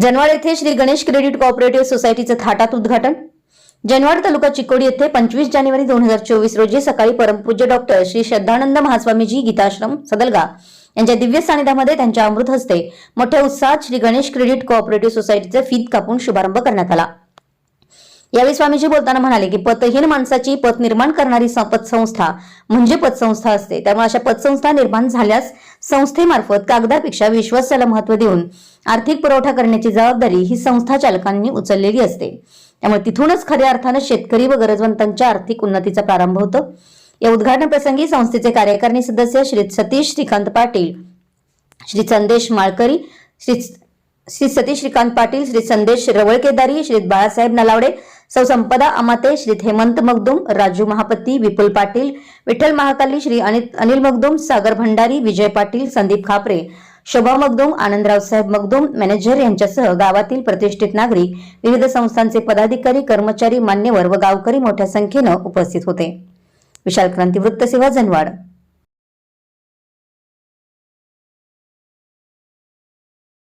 जनवाड येथे Shri Ganesh credit cooperative सोसायटीचं थाटात उद्घाटन. जनवाड तालुका चिकोडी येथे पंचवीस जानेवारी दोन हजार चोवीस रोजी सकाळी परमपूज्य डॉक्टर श्री श्रद्धानंद महास्वामीजी गीताश्रम सदलगा यांच्या दिव्य सानिध्यामध्ये त्यांच्या अमृत हस्ते मोठ्या उत्साहात श्री गणेश क्रेडिट कॉपरेटिव्ह सोसायटीचे फीत कापून शुभारंभ करण्यात आला. यावेळी स्वामीजी बोलताना म्हणाले की पतहीन माणसाची पत निर्माण करणारी पतसंस्था म्हणजे पतसंस्था असते. त्यामुळे अशा पतसंस्था निर्माण झाल्यास संस्थेमार्फत कागदापेक्षा विश्वासाला महत्त्व देऊन आर्थिक पुरवठा करण्याची जबाबदारी ही संस्था चालकांनी उचललेली असते. त्यामुळे तिथूनच खऱ्या अर्थानं शेतकरी व गरजवंतांच्या आर्थिक उन्नतीचा प्रारंभ होतो. या उद्घाटन प्रसंगी संस्थेचे कार्यकारिणी सदस्य श्री सतीश श्रीकांत पाटील श्री संदेश माळकरी श्री श्री सतीश श्रीकांत पाटील श्री संदेश रवळकेदारी श्री बाळासाहेब नलावडे सौ संपदा अमाते श्री हेमंत मगदुम राजू महापती विपुल पाटील विठ्ठल महाकाली श्री अनिल अनिल मगदुम सागर भंडारी विजय पाटील संदीप खापरे शोभा मगदुम आनंदराव साहेब मगदुम मॅनेजर यांच्यासह गावातील प्रतिष्ठित नागरिक विविध संस्थांचे पदाधिकारी कर्मचारी मान्यवर व गावकरी मोठ्या संख्येनं उपस्थित होते. विशाल क्रांती वृत्तसेवा जनवाड.